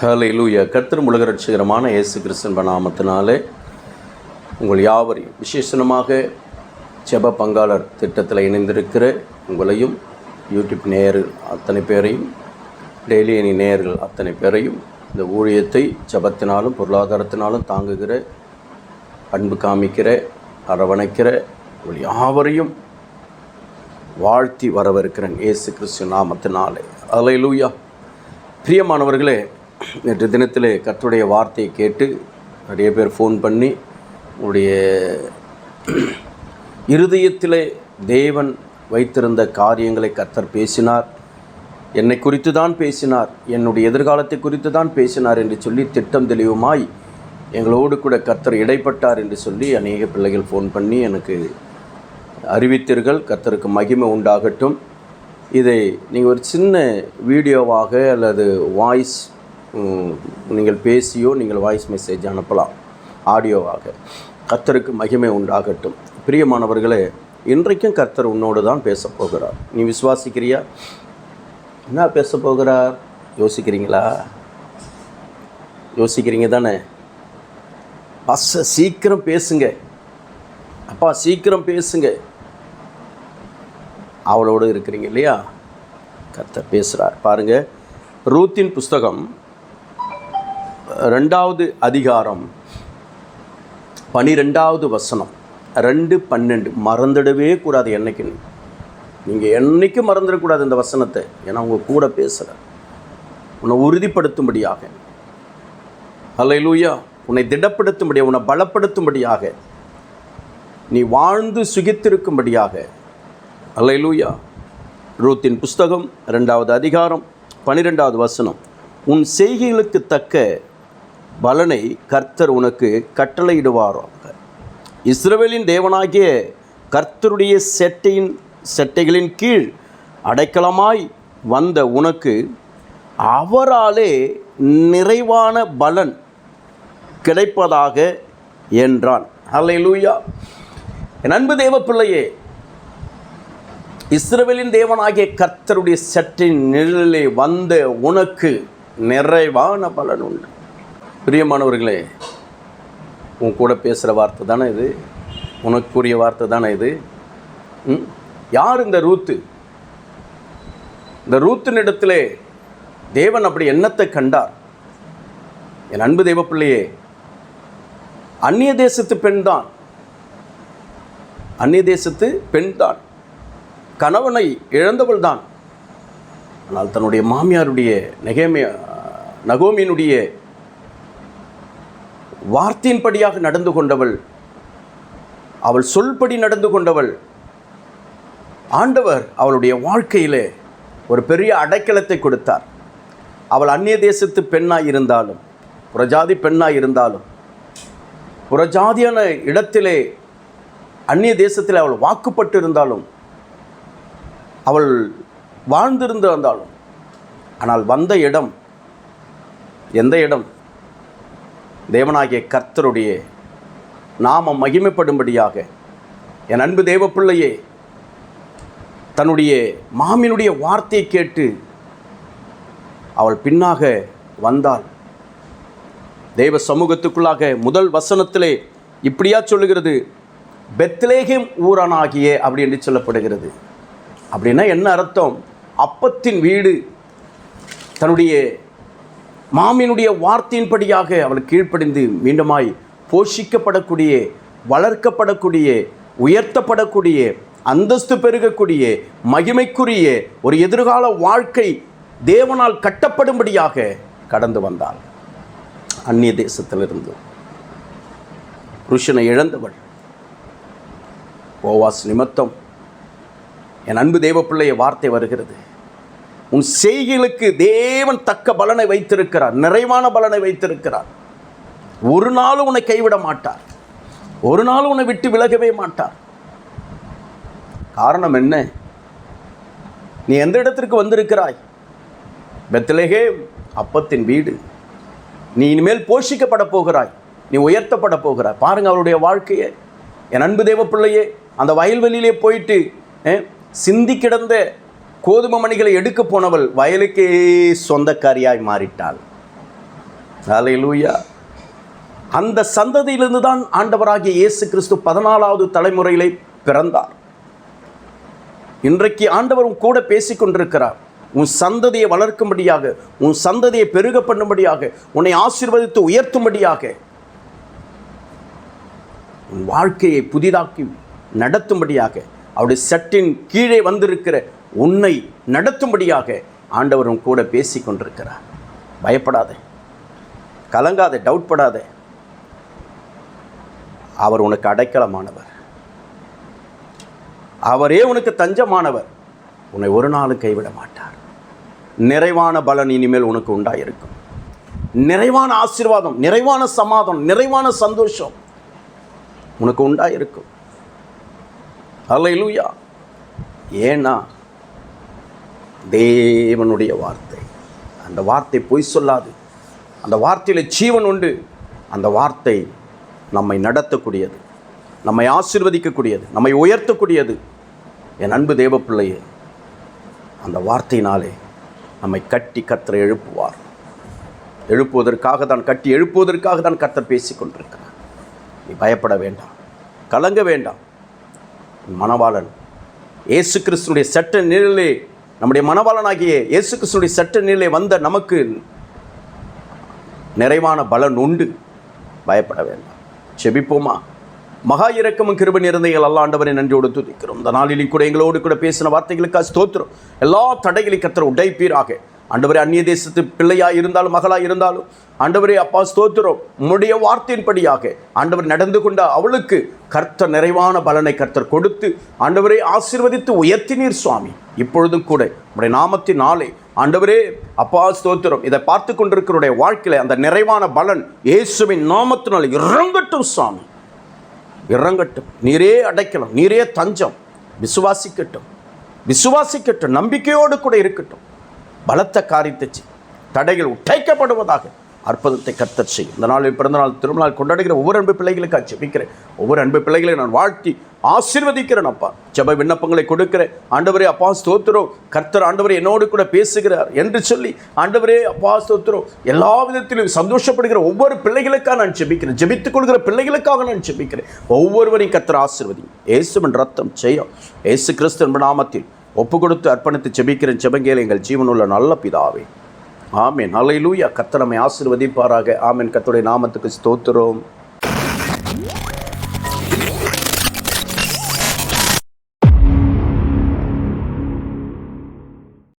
ஹலை லூயா கர்த்தர் உலக ரட்சகரமான இயேசு கிறிஸ்தன் நாமத்தினாலே உங்கள் யாவரையும் விசேஷமாக ஜெப பங்காளர் திட்டத்தில் இணைந்திருக்கிற உங்களையும் யூடியூப் நேயர்கள் அத்தனை பேரையும் டெய்லி அணி நேயர்கள் அத்தனை பேரையும் இந்த ஊழியத்தை ஜபத்தினாலும் பொருளாதாரத்தினாலும் தாங்குகிற அன்பு காமிக்கிற அரவணைக்கிற உங்கள் யாவரையும் வாழ்த்தி வரவிருக்கிறேன் இயேசு கிறிஸ்து நாமத்தினாலே. அலையிலூயா பிரியமானவர்களே நேற்று தினத்தில் கத்துடைய வார்த்தையை கேட்டு நிறைய பேர் ஃபோன் பண்ணி உங்களுடைய இருதயத்தில் தேவன் வைத்திருந்த காரியங்களை கத்தர் பேசினார். என்னை குறித்து தான் பேசினார். என்னுடைய எதிர்காலத்தை குறித்து தான் பேசினார் என்று சொல்லி திட்டம் தெளிவுமாய் எங்களோடு கூட கத்தர் இடைப்பட்டார் என்று சொல்லி அநேக பிள்ளைகள் ஃபோன் பண்ணி எனக்கு அறிவித்தீர்கள். கத்தருக்கு மகிமை உண்டாகட்டும். இதை நீங்கள் ஒரு சின்ன வீடியோவாக அல்லது வாய்ஸ் நீங்கள் பேசியோ நீங்கள் வாய்ஸ் மெசேஜ் அனுப்பலாம். ஆடியோவாக. கர்த்தருக்கு மகிமை உண்டாகட்டும். பிரியமானவர்களே இன்றைக்கும் கர்த்தர் உன்னோடு தான் பேச போகிறார். நீ விசுவாசிக்கிறியா? என்ன பேச போகிறார்? யோசிக்கிறீங்களா? யோசிக்கிறீங்க தானே? பஸ்ஸை சீக்கிரம் பேசுங்க. அப்பா சீக்கிரம் பேசுங்க. அவளோடு இருக்கிறீங்க இல்லையா? கர்த்தர் பேசுகிறார் பாருங்கள் ரூத்தின் புஸ்தகம் ரெண்டாவது அதிகாரம் பனிரெண்டாவது வசனம். ரெண்டு பன்னெண்டு. மறந்துடவே கூடாது என்னைக்கு. நீங்கள் என்னைக்கும் மறந்துடக்கூடாது இந்த வசனத்தை. ஏன்னா உங்கள் கூட பேசுகிற உன்னை உறுதிப்படுத்தும்படியாக. அல்லையிலூயா உன்னை திடப்படுத்தும்படியாக உன்னை பலப்படுத்தும்படியாக. நீ வாழ்ந்து சுகித்திருக்கும்படியாக. அல்லையிலூயா ரூத்தின் புஸ்தகம் ரெண்டாவது அதிகாரம் பனிரெண்டாவது வசனம். உன் செய்கைகளுக்கு தக்க பலனை கர்த்தர் உனக்கு கட்டளையிடுவாராக இஸ்ரவேலின் தேவனாகிய கர்த்தருடைய செட்டையின் செட்டைகளின் கீழ் அடைக்கலமாய் வந்த உனக்கு அவராலே நிறைவான பலன் கிடைப்பதாக என்றான். ஹalleluya என் அன்பு தேவ பிள்ளையே இஸ்ரவேலின் தேவனாகிய கர்த்தருடைய சற்றின் நிழலிலே வந்த உனக்கு நிறைவான பலன் உண்டு. பிரியமானவர்களே உன் கூட பேசுகிற வார்த்தை தானே இது? உனக்குரிய வார்த்தை தானே இது? யார் இந்த ரூத்து? இந்த ரூத்தினிடத்திலே தேவன் அப்படி எண்ணத்தை கண்டார். என் அன்பு தேவ பிள்ளையே அந்நிய தேசத்து பெண்தான் அந்நிய தேசத்து பெண்தான் கணவனை இழந்தவள் தான். ஆனால் தன்னுடைய மாமியாருடைய நெகேமிய நகோமியினுடைய வார்த்தையின்படியாக நடந்து கொண்டவள். அவள் சொல்படி நடந்து கொண்டவள். ஆண்டவர் அவளுடைய வாழ்க்கையிலே ஒரு பெரிய அடைக்கலத்தை கொடுத்தார். அவள் அந்நிய தேசத்து பெண்ணாக இருந்தாலும் புறஜாதி பெண்ணாக இருந்தாலும் புறஜாதியான இடத்திலே அந்நிய தேசத்தில் அவள் வாக்குப்பட்டு இருந்தாலும் அவள் வாழ்ந்திருந்து வந்தாலும் ஆனால் வந்த இடம் எந்த இடம்? தேவனாகிய கர்த்தருடைய நாம மகிமைப்படும்படியாக என் அன்பு தேவப்பிள்ளையே தன்னுடைய மாமினுடைய வார்த்தையை கேட்டு அவள் பின்னாக வந்தாள். தேவ சமூகத்துக்குள்ளாக முதல் வசனத்திலே இப்படியா சொல்லுகிறது பெத்லேகம் ஊரானாகிய அப்படி என்று சொல்லப்படுகிறது. அப்படின்னா என்ன அர்த்தம்? அப்பத்தின் வீடு தன்னுடைய மாமியினுடைய வார்த்தையின்படியாக அவள் கீழ்ப்படிந்து மீண்டுமாய் போஷிக்கப்படக்கூடிய வளர்க்கப்படக்கூடிய உயர்த்தப்படக்கூடிய அந்தஸ்து பெருகக்கூடிய மகிமைக்குரிய ஒரு எதிர்கால வாழ்க்கை தேவனால் கட்டப்படும்படியாக கடந்து வந்தாள். அந்நிய தேசத்திலிருந்து புருஷனை இழந்தவள். ஓவாஸ் நிமித்தம் என் அன்பு தேவப்பிள்ளைய வார்த்தை வருகிறது. உன் செய்கைகளுக்கு தேவன் தக்க பலனை வைத்திருக்கிறார் நிறைவான பலனை வைத்திருக்கிறார். ஒரு நாளும் உன்னை கைவிட மாட்டார். ஒரு நாள் உன்னை விட்டு விலகவே மாட்டார். காரணம் என்ன? நீ எந்த இடத்திற்கு வந்திருக்கிறாய்? பெத்லகே அப்பத்தின் வீடு. நீ இனிமேல் போஷிக்கப்பட போகிறாய். நீ உயர்த்தப்பட போகிறாய். பாருங்க அவருடைய வாழ்க்கையை. என் அன்பு தேவ பிள்ளையே அந்த வயல்வெளியிலே போயிட்டு சிந்தி கிடந்த கோதுமை மணிகளை எடுக்க போனவள் வயலுக்கே சொந்தக்காரியாய் மாறிட்டாள். ஹalleluya. அந்த சந்ததியிலிருந்து தான் ஆண்டவராகிய இயேசு கிறிஸ்து பதினாலாவது தலைமுறையிலே பிறந்தார். இன்றைக்கு ஆண்டவர் உன் கூட பேசிக்கொண்டிருக்கிறார் உன் சந்ததியை வளர்க்கும்படியாக உன் சந்ததியை பெருக பண்ணும்படியாக உன்னை ஆசீர்வதித்து உயர்த்தும்படியாக உன் வாழ்க்கையை புதிதாக்கி நடத்தும்படியாக அவருடைய சட்டின் கீழே வந்திருக்கிற உன்னை நடத்தும்படியாக ஆண்டவரும் கூட பேசி கொண்டிருக்கிறார். பயப்படாத. கலங்காதே டவுட் படாத. அவர் உனக்கு அடைக்கலமானவர். அவரே உனக்கு தஞ்சமானவர். உன்னை ஒரு நாளும் கைவிட மாட்டார். நிறைவான பலன் இனிமேல் உனக்கு உண்டாயிருக்கும். நிறைவான ஆசீர்வாதம் நிறைவான சமாதம் நிறைவான சந்தோஷம் உனக்கு உண்டாயிருக்கும். அல்லேலூயா ஏன்னா தேவனுடைய வார்த்தை. அந்த வார்த்தை பொய் சொல்லாது. அந்த வார்த்தையில் ஜீவன் உண்டு. அந்த வார்த்தை நம்மை நடத்தக்கூடியது. நம்மை ஆசிர்வதிக்கக்கூடியது. நம்மை உயர்த்தக்கூடியது. என் அன்பு தேவ பிள்ளையே அந்த வார்த்தையினாலே நம்மை கட்டி கத்தரை எழுப்புவார். எழுப்புவதற்காக தான் கட்டி எழுப்புவதற்காக தான் கத்தர் பேசிக்கொண்டிருக்கிறார். நீ பயப்பட வேண்டாம். கலங்க வேண்டாம். மணவாளன் இயேசு கிறிஸ்துடைய சட்ட நிழலே நம்முடைய மனவாளனாகிய இயேசு கிறிஸ்துடைய சட்ட நிலை வந்த நமக்கு நிறைவான பலன் உண்டு. பயப்பட வேண்டாம். செபிப்போமா? மகா இறக்கமும் கிருபன் நிறைந்தைகள் அல்ல ஆண்டவரை நன்றியோடு துதிக்கிறோம். இந்த நாளிலும் கூட எங்களோடு கூட பேசின வார்த்தைகளுக்காக ஸ்தோத்திரம். எல்லா தடைகளை கத்தர உடைப்பீராக. ஆண்டவரே அந்நிய தேசத்து பிள்ளையாக இருந்தாலும் மகளா இருந்தாலும் ஆண்டவரே அப்பா ஸ்தோத்திரம். உம்முடைய வார்த்தையின்படியாக ஆண்டவர் நடந்து கொண்ட அவளுக்கு கர்த்தர் நிறைவான பலனை கர்த்தர் கொடுத்து ஆண்டவரை ஆசிர்வதித்து உயர்த்தினீர் சுவாமி. இப்பொழுதும் கூட உடைய நாமத்தின் ஆண்டவரே அப்பா ஸ்தோத்திரம். இதை பார்த்து கொண்டிருக்கிறோடைய வாழ்க்கையில அந்த நிறைவான பலன் இயேசுவின் நாமத்தினால் இறங்கட்டும் சுவாமி. இறங்கட்டும். நீரே அடைக்கலாம் நீரே தஞ்சம். விசுவாசிக்கட்டும். விசுவாசிக்கட்டும். நம்பிக்கையோடு கூட இருக்கட்டும். பலத்த காரியத்தை செய். தடைகள் உடைக்கப்படுவதாக அற்புதத்தை கர்த்தர் செய்யும் இந்த நாளில் பிறந்தநாள் திருநாள் கொண்டாடுகிற ஒவ்வொரு அன்பு பிள்ளைகளுக்காக ஜெபிக்கிறேன். ஒவ்வொரு அன்பு பிள்ளைகளை நான் வாழ்த்தி ஆசீர்வதிக்கிறேன் அப்பா. ஜப விண்ணப்பங்களை கொடுக்கிறேன். ஆண்டவரே அப்பா ஸ்தோத்திரம். கர்த்தர் ஆண்டவரே என்னோடு கூட பேசுகிறார் என்று சொல்லி ஆண்டவரே அப்பா ஸ்தோத்திரம். எல்லா விதத்திலும் சந்தோஷப்படுகிற ஒவ்வொரு பிள்ளைகளுக்காக நான் ஜெபிக்கிறேன். ஜெபித்துக் கொள்கிற பிள்ளைகளுக்காக நான் ஜெபிக்கிறேன். ஒவ்வொருவரையும் கர்த்தர் ஆசீர்வதி. இயேசுவின் ரத்தம் செய்யும் இயேசு கிறிஸ்து என்ப நாமத்தில் ஒப்பு கொடுத்து அர்ப்பணித்து செபிக்கிறேன் செபங்கேல எங்கள் ஜீவனுள்ள நல்ல பிதாவே. ஆமேன். அலையிலூயா கத்தனமை ஆசிர்வதிப்பாராக. ஆசீர்வதிப்பாராக கத்துடைய நாமத்துக்கு ஸ்தோத்திரம்.